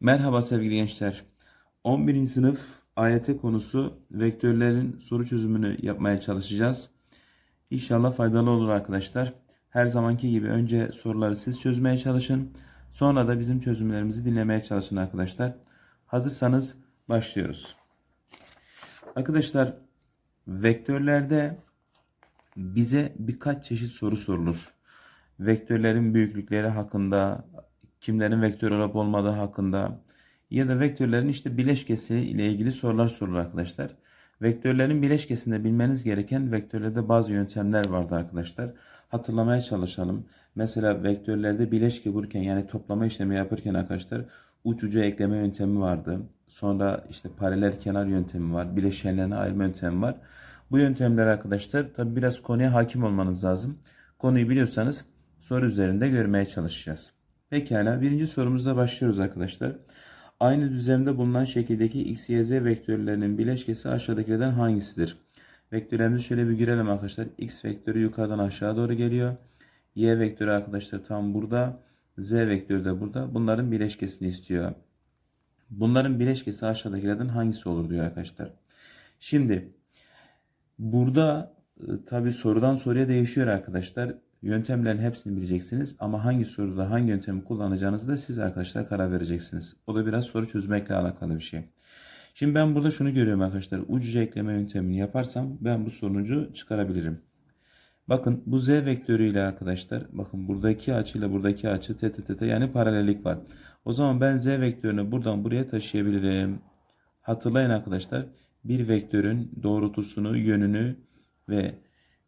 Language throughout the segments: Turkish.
Merhaba sevgili gençler. 11. sınıf AYT konusu vektörlerin soru çözümünü yapmaya çalışacağız. İnşallah faydalı olur arkadaşlar. Her zamanki gibi önce soruları siz çözmeye çalışın. Sonra da bizim çözümlerimizi dinlemeye çalışın arkadaşlar. Hazırsanız başlıyoruz. Arkadaşlar vektörlerde bize birkaç çeşit soru sorulur. Vektörlerin büyüklükleri hakkında, kimlerin vektör olup olmadığı hakkında ya da vektörlerin işte bileşkesi ile ilgili sorular sorulur arkadaşlar. Vektörlerin bileşkesinde bilmeniz gereken vektörlerde bazı yöntemler vardı arkadaşlar. Hatırlamaya çalışalım. Mesela vektörlerde bileşke bulurken yani toplama işlemi yapırken arkadaşlar uç uca ekleme yöntemi vardı. Sonra işte paralel kenar yöntemi var. Bileşenlerine ayırma yöntemi var. Bu yöntemler arkadaşlar tabi biraz konuya hakim olmanız lazım. Konuyu biliyorsanız soru üzerinde görmeye çalışacağız. Pekala birinci sorumuzda başlıyoruz arkadaşlar. Aynı düzlemde bulunan şekildeki x, y, z vektörlerinin bileşkesi aşağıdakilerden hangisidir? Vektörlerimizi şöyle bir görelim arkadaşlar. x vektörü yukarıdan aşağı doğru geliyor. y vektörü arkadaşlar tam burada. z vektörü de burada. Bunların bileşkesini istiyor. Bunların bileşkesi aşağıdakilerden hangisi olur diyor arkadaşlar. Şimdi burada e, tabi sorudan soruya değişiyor arkadaşlar. Yöntemlerin hepsini bileceksiniz ama hangi soruda hangi yöntemi kullanacağınızı da siz arkadaşlar karar vereceksiniz. O da biraz soru çözmekle alakalı bir şey. Şimdi ben burada şunu görüyorum arkadaşlar. Ucuca ekleme yöntemini yaparsam ben bu sonucu çıkarabilirim. Bakın bu z vektörüyle arkadaşlar bakın buradaki açıyla buradaki açı tete yani paralellik var. O zaman ben z vektörünü buradan buraya taşıyabilirim. Hatırlayın arkadaşlar bir vektörün doğrultusunu, yönünü ve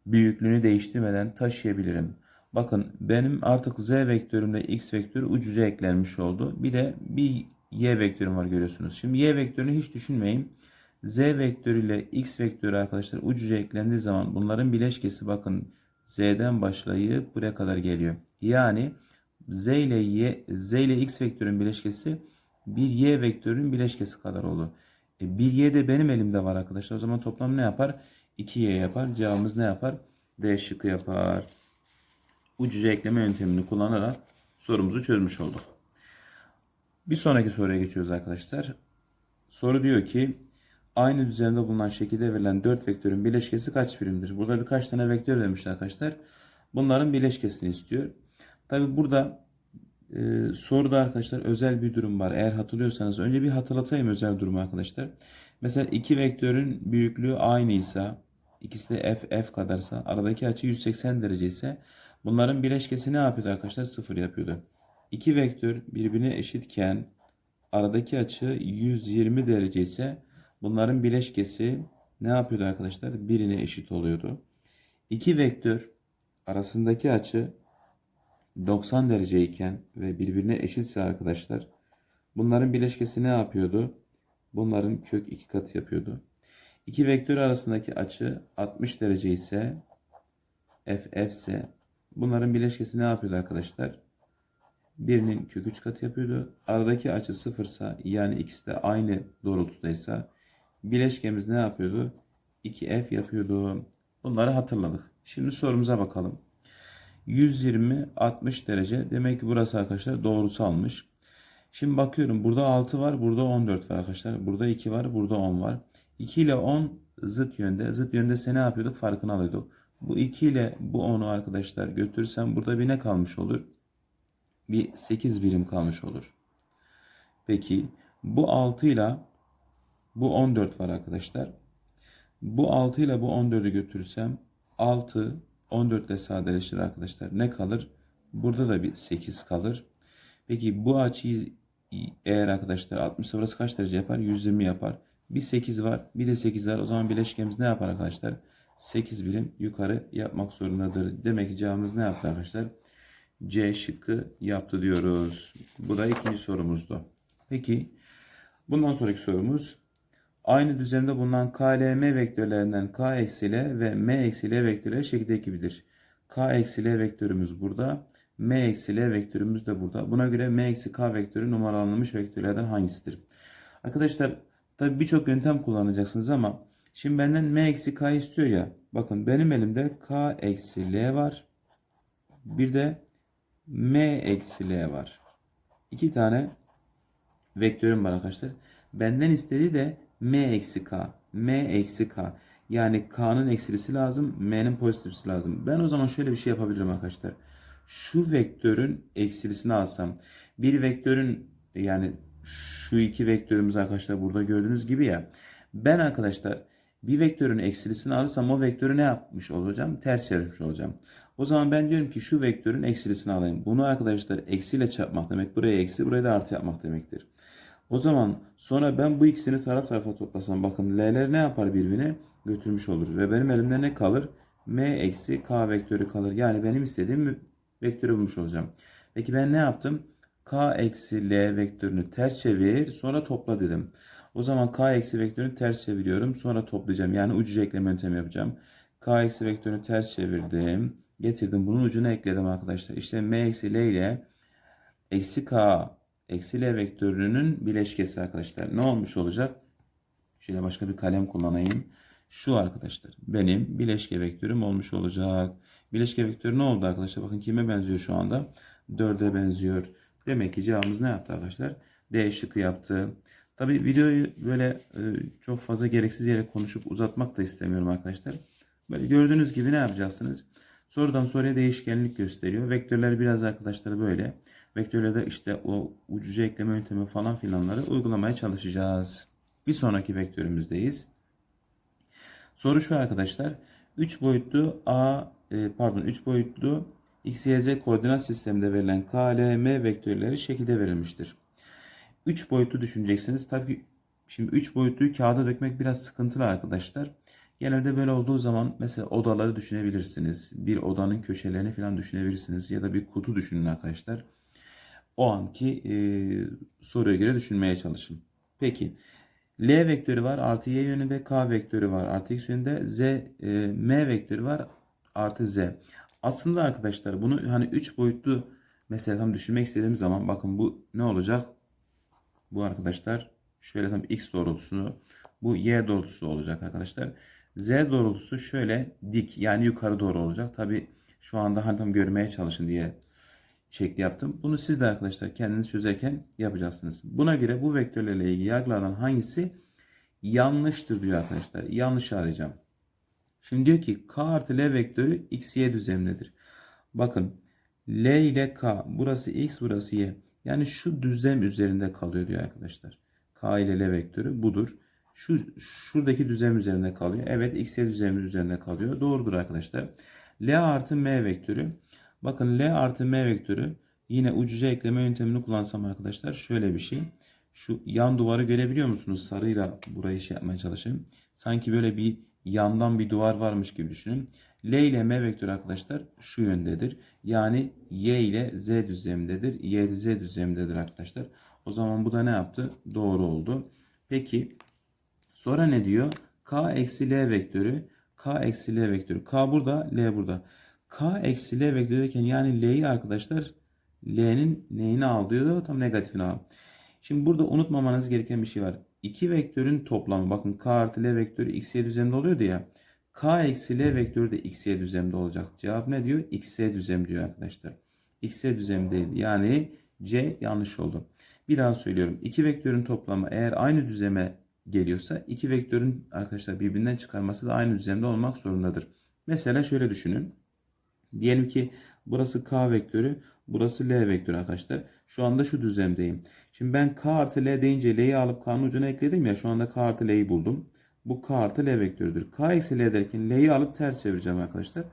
büyüklüğünü değiştirmeden taşıyabilirim. Bakın benim artık z vektörümle x vektörü ucuca eklenmiş oldu. Bir de bir y vektörüm var görüyorsunuz. Şimdi y vektörünü hiç düşünmeyin. z vektörüyle x vektörü arkadaşlar ucuca eklendiği zaman bunların bileşkesi bakın z'den başlayıp buraya kadar geliyor. Yani z ile y z ile x vektörün bileşkesi bir y vektörün bileşkesi kadar olur. E, bir y de benim elimde var arkadaşlar. O zaman toplam ne yapar? 2y yapar. Cevabımız ne yapar? D şıkkı yapar. Ucuca ekleme yöntemini kullanarak sorumuzu çözmüş olduk. Bir sonraki soruya geçiyoruz arkadaşlar. Soru diyor ki aynı düzende bulunan şekilde verilen 4 vektörün bileşkesi kaç birimdir? Burada birkaç tane vektör vermiş arkadaşlar. Bunların bileşkesini istiyor. Tabi burada e, soruda arkadaşlar özel bir durum var. Eğer hatırlıyorsanız önce bir hatırlatayım özel durumu arkadaşlar. Mesela iki vektörün büyüklüğü aynıysa ikisi de f f kadarsa aradaki açı 180 derece ise bunların bileşkesi ne yapıyordu arkadaşlar? Sıfır yapıyordu. İki vektör birbirine eşitken aradaki açı 120 derece ise bunların bileşkesi ne yapıyordu arkadaşlar? Birine eşit oluyordu. İki vektör arasındaki açı 90 derece iken ve birbirine eşitse arkadaşlar bunların bileşkesi ne yapıyordu? Bunların kök iki katı yapıyordu. İki vektör arasındaki açı 60 derece ise f f ise bunların bileşkesi ne yapıyordu arkadaşlar? Birinin kök 3 katı yapıyordu. Aradaki açı sıfırsa yani ikisi de aynı doğrultudaysa bileşkemiz ne yapıyordu? 2f yapıyordu. Bunları hatırladık. Şimdi sorumuza bakalım. 120 60 derece. Demek ki burası arkadaşlar doğrusalmış. Şimdi bakıyorum burada 6 var, burada 14 var arkadaşlar. Burada 2 var, burada 10 var. 2 ile 10 zıt yönde. Zıt yönde ise ne yapıyorduk? Farkını alıyorduk. Bu 2 ile bu 10'u arkadaşlar götürsem burada bir ne kalmış olur? Bir 8 birim kalmış olur. Peki bu 6 ile bu 14 var arkadaşlar. Bu 6 ile bu 14'ü götürürsem 6 14 ile sadeleşir arkadaşlar. Ne kalır? Burada da bir 8 kalır. Peki bu açıyı eğer arkadaşlar 60 burası kaç derece yapar? 120 yapar. Bir 8 var, bir de 8 var. O zaman bileşkemiz ne yapar arkadaşlar? 8 birim yukarı yapmak zorundadır. Demek ki cevabımız ne yaptı arkadaşlar? C şıkkı yaptı diyoruz. Bu da ikinci sorumuzdu. Peki bundan sonraki sorumuz aynı düzlemde bulunan KLM vektörlerinden K eksi L ve M eksi L vektörleri şekildeki gibidir. K eksi L vektörümüz burada. M eksi L vektörümüz de burada. Buna göre M eksi K vektörü numaralanmış vektörlerden hangisidir? Arkadaşlar tabi birçok yöntem kullanacaksınız ama şimdi benden M eksi K istiyor ya. Bakın benim elimde K eksi L var. Bir de M eksi L var. İki tane vektörüm var arkadaşlar. Benden istediği de m eksi k. m eksi k. Yani k'nın eksilisi lazım, m'nin pozitifisi lazım. Ben o zaman şöyle bir şey yapabilirim arkadaşlar. Şu vektörün eksilisini alsam, bir vektörün yani şu iki vektörümüz arkadaşlar burada gördüğünüz gibi ya. Ben arkadaşlar bir vektörün eksilisini alırsam o vektörü ne yapmış olacağım? Ters çevirmiş olacağım. O zaman ben diyorum ki şu vektörün eksilisini alayım. Bunu arkadaşlar eksiyle çarpmak demek. Buraya eksi, buraya da artı yapmak demektir. O zaman sonra ben bu ikisini taraf tarafa toplasam bakın l'ler ne yapar birbirine? Götürmüş olur. Ve benim elimde ne kalır? m eksi k vektörü kalır. Yani benim istediğim vektörü bulmuş olacağım. Peki ben ne yaptım? k eksi l vektörünü ters çevir sonra topla dedim. O zaman k eksi vektörünü ters çeviriyorum sonra toplayacağım. Yani ucucu ekleme yöntemi yapacağım. k eksi vektörünü ters çevirdim. Getirdim bunun ucuna ekledim arkadaşlar. İşte m eksi l ile eksi k eksi l vektörünün bileşkesi arkadaşlar. Ne olmuş olacak? Şöyle başka bir kalem kullanayım. Şu arkadaşlar benim bileşke vektörüm olmuş olacak. Bileşke vektörü ne oldu arkadaşlar? Bakın kime benziyor şu anda? 4'e benziyor. Demek ki cevabımız ne yaptı arkadaşlar? D şıkkı yaptı. Tabi videoyu böyle e, çok fazla gereksiz yere konuşup uzatmak da istemiyorum arkadaşlar. Böyle gördüğünüz gibi ne yapacaksınız? Sorudan soruya değişkenlik gösteriyor. Vektörler biraz arkadaşlar böyle. Vektörlerde işte o ucuca ekleme yöntemi falan filanları uygulamaya çalışacağız. Bir sonraki vektörümüzdeyiz. Soru şu arkadaşlar. 3 boyutlu A e, pardon 3 boyutlu x, y, z koordinat sisteminde verilen k, l, m vektörleri şekilde verilmiştir. 3 boyutlu düşüneceksiniz. Tabii şimdi 3 boyutluyu kağıda dökmek biraz sıkıntılı arkadaşlar. Genelde böyle olduğu zaman mesela odaları düşünebilirsiniz. Bir odanın köşelerini falan düşünebilirsiniz. Ya da bir kutu düşünün arkadaşlar. O anki e, soruya göre düşünmeye çalışın. Peki. L vektörü var artı y yönünde k vektörü var artı x yönünde z e, m vektörü var artı z. Aslında arkadaşlar bunu hani 3 boyutlu mesela tam düşünmek istediğim zaman bakın bu ne olacak? Bu arkadaşlar şöyle tam x doğrultusunu bu y doğrultusu olacak arkadaşlar. Z doğrultusu şöyle dik yani yukarı doğru olacak. Tabi şu anda hani tam görmeye çalışın diye şekli yaptım. Bunu siz de arkadaşlar kendiniz çözerken yapacaksınız. Buna göre bu vektörlerle ilgili yargılardan hangisi yanlıştır diyor arkadaşlar. Yanlış arayacağım. Şimdi diyor ki k artı l vektörü x y düzlemdedir. Bakın l ile k burası x burası y. Yani şu düzlem üzerinde kalıyor diyor arkadaşlar. K ile L vektörü budur. Şu şuradaki düzlem üzerinde kalıyor. Evet X, Y düzlemi üzerinde kalıyor. Doğrudur arkadaşlar. L artı M vektörü. Bakın L artı M vektörü yine ucuca ekleme yöntemini kullansam arkadaşlar şöyle bir şey. Şu yan duvarı görebiliyor musunuz? Sarıyla burayı şey yapmaya çalışayım. Sanki böyle bir yandan bir duvar varmış gibi düşünün. L ile M vektörü arkadaşlar şu yöndedir. Yani Y ile Z düzlemindedir. Y Z düzlemindedir arkadaşlar. O zaman bu da ne yaptı? Doğru oldu. Peki sonra ne diyor? K eksi L vektörü. K eksi L vektörü. K burada, L burada. K eksi L vektörü derken yani L'yi arkadaşlar L'nin neyini al diyordu? Tam negatifini al. Şimdi burada unutmamanız gereken bir şey var. İki vektörün toplamı bakın K artı L vektörü x y düzlemde oluyordu ya. K eksi L vektörü de x y düzlemde olacak. Cevap ne diyor? x y düzlem diyor arkadaşlar. x y düzlem değil. Yani C yanlış oldu. Bir daha söylüyorum. İki vektörün toplamı eğer aynı düzleme geliyorsa iki vektörün arkadaşlar birbirinden çıkarması da aynı düzlemde olmak zorundadır. Mesela şöyle düşünün. Diyelim ki burası K vektörü, burası L vektörü arkadaşlar. Şu anda şu düzlemdeyim. Şimdi ben K artı L deyince L'yi alıp K'nın ucuna ekledim ya. Şu anda K artı L'yi buldum. Bu K artı L vektörüdür. K eksi L derken L'yi alıp ters çevireceğim arkadaşlar.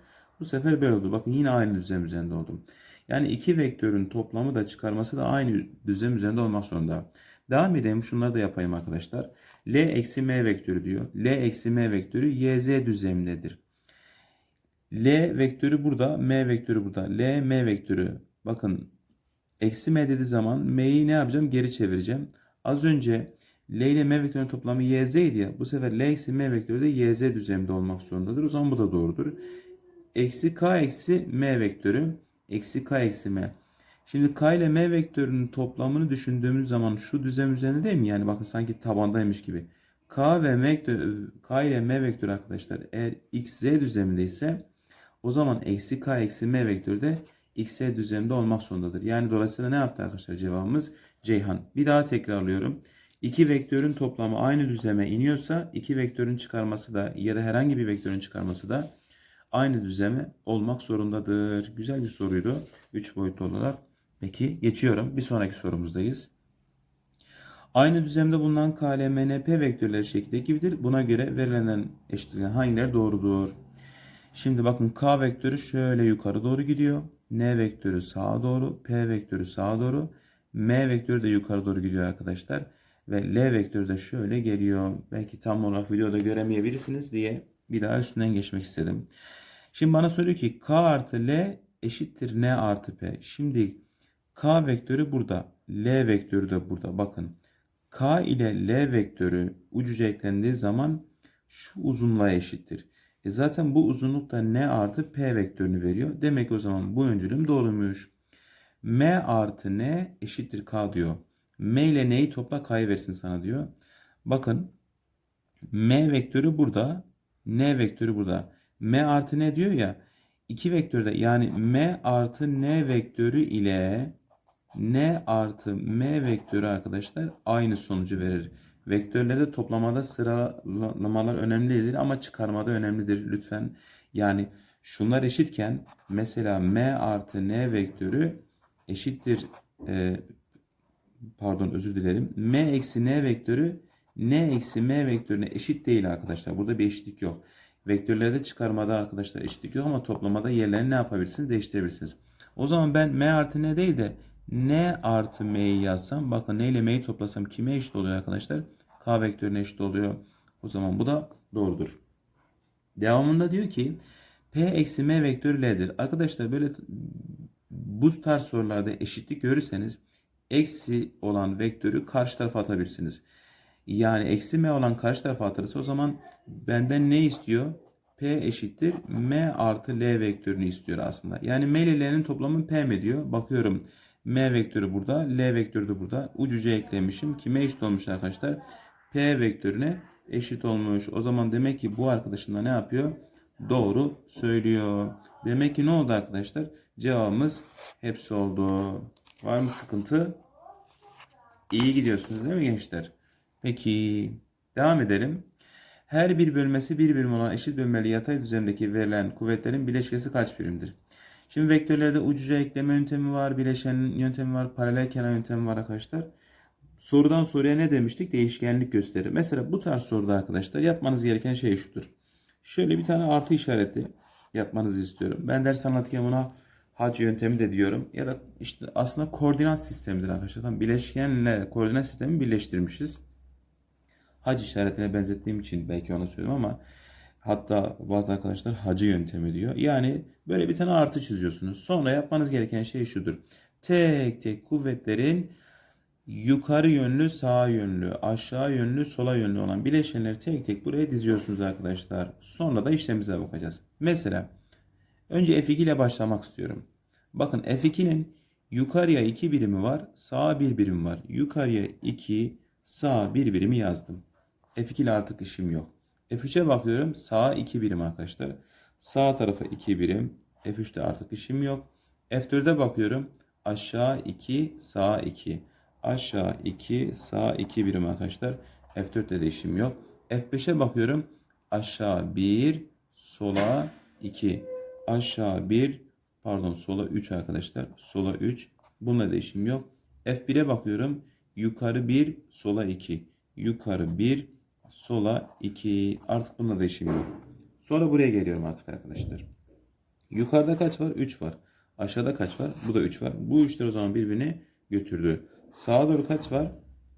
Bu sefer böyle oldu. Bakın yine aynı düzlem üzerinde oldum. Yani iki vektörün toplamı da çıkarması da aynı düzlem üzerinde olmak zorunda. Devam edelim. Şunları da yapayım arkadaşlar. L eksi M vektörü diyor. L eksi M vektörü YZ düzlemindedir. L vektörü burada. M vektörü burada. L, M vektörü. Bakın eksi M dediği zaman M'yi ne yapacağım? Geri çevireceğim. Az önce L ile M vektörünün toplamı YZ idi ya. Bu sefer L eksi M vektörü de YZ düzleminde olmak zorundadır. O zaman bu da doğrudur. Eksi K eksi M vektörü. Eksi K eksi M. Şimdi K ile M vektörünün toplamını düşündüğümüz zaman şu düzlem üzerinde değil mi? Yani bakın sanki tabandaymış gibi. K ve M vektörü, K ile M vektörü arkadaşlar eğer x z düzlemindeyse o zaman eksi K eksi M vektörü de x z düzleminde olmak zorundadır. Yani dolayısıyla ne yaptı arkadaşlar cevabımız? Ceyhan. Bir daha tekrarlıyorum. İki vektörün toplamı aynı düzleme iniyorsa iki vektörün çıkarması da ya da herhangi bir vektörün çıkarması da aynı düzleme olmak zorundadır. Güzel bir soruydu. 3 boyutlu olarak. Peki geçiyorum. Bir sonraki sorumuzdayız. Aynı düzlemde bulunan KLMNP vektörleri şekilde gibidir. Buna göre verilen eşitlikler hangileri doğrudur? Şimdi bakın K vektörü şöyle yukarı doğru gidiyor. N vektörü sağa doğru. P vektörü sağa doğru. M vektörü de yukarı doğru gidiyor arkadaşlar. Ve L vektörü de şöyle geliyor. Belki tam olarak videoda göremeyebilirsiniz diye bir daha üstünden geçmek istedim. Şimdi bana soruyor ki K artı L eşittir N artı P. Şimdi K vektörü burada. L vektörü de burada. Bakın. K ile L vektörü ucuca eklendiği zaman şu uzunluğa eşittir. E zaten bu uzunluk da N artı P vektörünü veriyor. Demek ki o zaman bu öncülüm doğruymuş. M artı N eşittir K diyor. M ile N'yi topla K'yı versin sana diyor. Bakın M vektörü burada. N vektörü burada. M artı N diyor ya. iki vektörde yani M artı N vektörü ile N artı M vektörü arkadaşlar aynı sonucu verir. Vektörlerde toplamada sıralamalar önemli değildir ama çıkarmada önemlidir lütfen. Yani şunlar eşitken mesela M artı N vektörü eşittir e, pardon özür dilerim. M eksi N vektörü N eksi M vektörüne eşit değil arkadaşlar. Burada bir eşitlik yok. Vektörlerde çıkarmada arkadaşlar eşitlik yok ama toplamada yerlerini ne yapabilirsiniz? Değiştirebilirsiniz. O zaman ben M artı N değil de N artı M'yi yazsam bakın N ile M'yi toplasam kime eşit oluyor arkadaşlar? K vektörüne eşit oluyor. O zaman bu da doğrudur. Devamında diyor ki P eksi M vektörü L'dir. Arkadaşlar böyle bu tarz sorularda eşitlik görürseniz eksi olan vektörü karşı tarafa atabilirsiniz. Yani eksi m olan karşı tarafa atılırsa o zaman benden ne istiyor? P eşittir m artı l vektörünü istiyor aslında. Yani m ile l'nin toplamı p mi diyor? Bakıyorum m vektörü burada, l vektörü de burada. Ucuca eklemişim. Kime eşit olmuş arkadaşlar? P vektörüne eşit olmuş. O zaman demek ki bu arkadaşım da ne yapıyor? Doğru söylüyor. Demek ki ne oldu arkadaşlar? Cevabımız hepsi oldu. Var mı sıkıntı? İyi gidiyorsunuz değil mi gençler? Peki devam edelim. Her bir bölmesi bir birim olan eşit bölmeli yatay düzlemdeki verilen kuvvetlerin bileşkesi kaç birimdir? Şimdi vektörlerde ucuca ekleme yöntemi var, bileşen yöntemi var, paralel kenar yöntemi var arkadaşlar. Sorudan soruya ne demiştik? Değişkenlik gösterir. Mesela bu tarz soruda arkadaşlar yapmanız gereken şey şudur. Şöyle bir tane artı işareti yapmanızı istiyorum. Ben ders anlatırken buna hac yöntemi de diyorum. Ya da işte aslında koordinat sistemidir arkadaşlar. Tam bileşkenle koordinat sistemi birleştirmişiz. Hac işaretine benzettiğim için belki ona söyledim ama hatta bazı arkadaşlar hacı yöntemi diyor. Yani böyle bir tane artı çiziyorsunuz. Sonra yapmanız gereken şey şudur. Tek tek kuvvetlerin yukarı yönlü, sağa yönlü, aşağı yönlü, sola yönlü olan bileşenleri tek tek buraya diziyorsunuz arkadaşlar. Sonra da işlemimize bakacağız. Mesela önce F2 ile başlamak istiyorum. Bakın F2'nin yukarıya 2 birimi var, sağa 1 birim var. Yukarıya 2, sağa 1 birimi yazdım. F2 ile artık işim yok. F3'e bakıyorum. Sağa 2 birim arkadaşlar. Sağ tarafa 2 birim. F3'te artık işim yok. F4'e bakıyorum. Aşağı 2, sağa 2. Aşağı 2, sağ 2 birim arkadaşlar. F4'te de işim yok. F5'e bakıyorum. Aşağı 1, sola 2. Aşağı 1, pardon sola 3 arkadaşlar. Sola 3. Bununla da işim yok. F1'e bakıyorum. Yukarı 1, sola 2. Yukarı 1, sola 2. Artık bununla da işim yok. Sonra buraya geliyorum artık arkadaşlar. Yukarıda kaç var? 3 var. Aşağıda kaç var? Bu da 3 var. Bu üçler o zaman birbirini götürdü. Sağa doğru kaç var?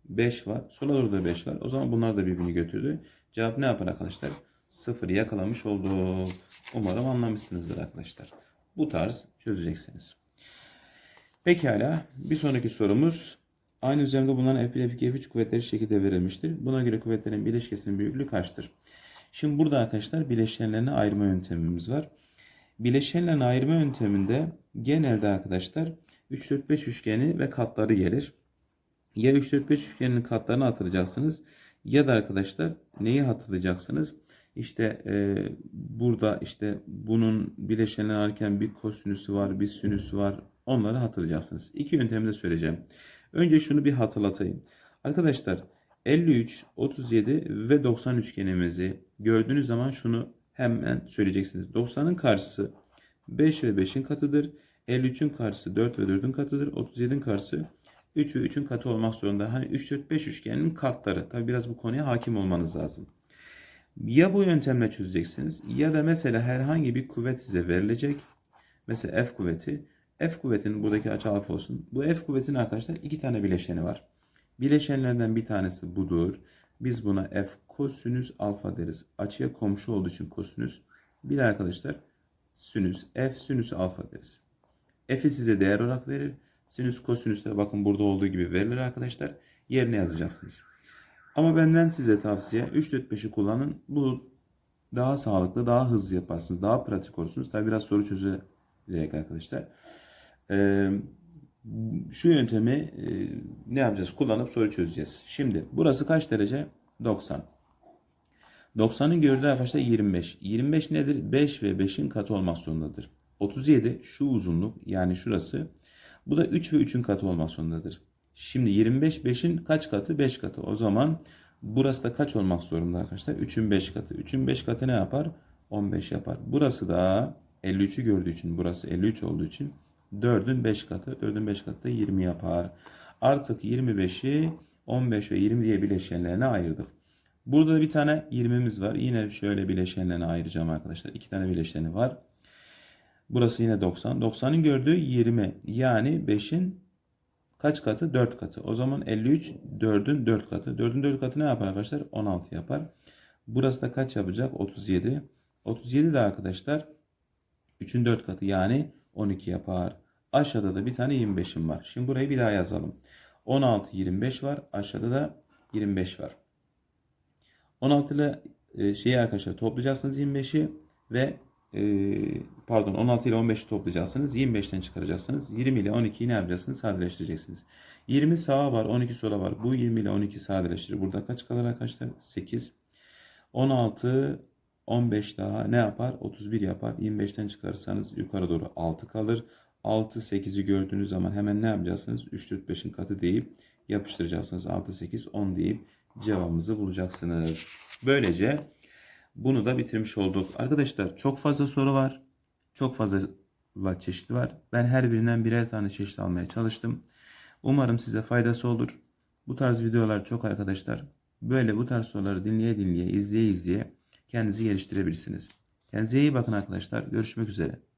5 var. Sola doğru da 5 var. O zaman bunlar da birbirini götürdü. Cevap ne yapar arkadaşlar? 0'ı yakalamış olduk. Umarım anlamışsınızdır arkadaşlar. Bu tarz çözeceksiniz. Pekala. Bir sonraki sorumuz Aynı düzlemde bulunan F1, F2, F3 kuvvetleri şekilde verilmiştir. Buna göre kuvvetlerin bileşkesinin büyüklüğü kaçtır? Şimdi burada arkadaşlar bileşenlerini ayırma yöntemimiz var. Bileşenlerini ayırma yönteminde genelde arkadaşlar 3, 4, 5 üçgeni ve katları gelir. Ya 3, 4, 5 üçgeninin katlarını hatırlayacaksınız ya da arkadaşlar neyi hatırlayacaksınız? İşte e, burada işte bunun bileşenler ararken bir kosinüsü var, bir sinüsü var. Onları hatırlayacaksınız. İki yöntemi de söyleyeceğim. Önce şunu bir hatırlatayım. Arkadaşlar 53, 37 ve 90 üçgenimizi gördüğünüz zaman şunu hemen söyleyeceksiniz. 90'ın karşısı 5 ve 5'in katıdır. 53'ün karşısı 4 ve 4'ün katıdır. 37'in karşısı 3 ve 3'ün katı olmak zorunda. Hani 3, 4, 5 üçgeninin katları. Tabi biraz bu konuya hakim olmanız lazım. Ya bu yöntemle çözeceksiniz ya da mesela herhangi bir kuvvet size verilecek. Mesela F kuvveti. F kuvvetinin buradaki açı alfa olsun. Bu F kuvvetinin arkadaşlar iki tane bileşeni var. Bileşenlerden bir tanesi budur. Biz buna F kosinüs alfa deriz. Açıya komşu olduğu için kosinüs. Bir de arkadaşlar sinüs F sinüs alfa deriz. F'i size değer olarak verir. Sinüs kosinüs de bakın burada olduğu gibi verilir arkadaşlar. Yerine yazacaksınız. Ama benden size tavsiye 3 4 5'i kullanın. Bu daha sağlıklı, daha hızlı yaparsınız. Daha pratik olursunuz. Tabi biraz soru çözerek arkadaşlar. Ee, şu yöntemi e, ne yapacağız? Kullanıp soru çözeceğiz. Şimdi burası kaç derece? 90. 90'ın gördüğü arkadaşlar 25. 25 nedir? 5 ve 5'in katı olmak zorundadır. 37 şu uzunluk yani şurası. Bu da 3 ve 3'ün katı olmak zorundadır. Şimdi 25 5'in kaç katı? 5 katı. O zaman burası da kaç olmak zorunda arkadaşlar? 3'ün 5 katı. 3'ün 5 katı ne yapar? 15 yapar. Burası da 53'ü gördüğü için burası 53 olduğu için 4'ün 5 katı. 4'ün 5 katı da 20 yapar. Artık 25'i 15 ve 20 diye bileşenlerine ayırdık. Burada da bir tane 20'miz var. Yine şöyle bileşenlerine ayıracağım arkadaşlar. İki tane bileşeni var. Burası yine 90. 90'ın gördüğü 20. Yani 5'in kaç katı? 4 katı. O zaman 53 4'ün 4 katı. 4'ün 4 katı ne yapar arkadaşlar? 16 yapar. Burası da kaç yapacak? 37. 37 de arkadaşlar 3'ün 4 katı yani 12 yapar. Aşağıda da bir tane 25'im var. Şimdi burayı bir daha yazalım. 16 25 var. Aşağıda da 25 var. 16 ile e, şeyi arkadaşlar toplayacaksınız 25'i ve pardon 16 ile 15'i toplayacaksınız. 25'ten çıkaracaksınız. 20 ile 12'yi ne yapacaksınız? Sadeleştireceksiniz. 20 sağa var 12 sola var. Bu 20 ile 12 sadeleştirir. Burada kaç kalır arkadaşlar? 8. 16 15 daha ne yapar? 31 yapar. 25'ten çıkarırsanız yukarı doğru 6 kalır. 6 8'i gördüğünüz zaman hemen ne yapacaksınız? 3 4 5'in katı deyip yapıştıracaksınız. 6 8 10 deyip cevabımızı bulacaksınız. Böylece bunu da bitirmiş olduk. Arkadaşlar çok fazla soru var. Çok fazla çeşit var. Ben her birinden birer tane çeşit almaya çalıştım. Umarım size faydası olur. Bu tarz videolar çok arkadaşlar. Böyle bu tarz soruları dinleye dinleye, izleye izleye kendinizi geliştirebilirsiniz. Kendinize iyi bakın arkadaşlar. Görüşmek üzere.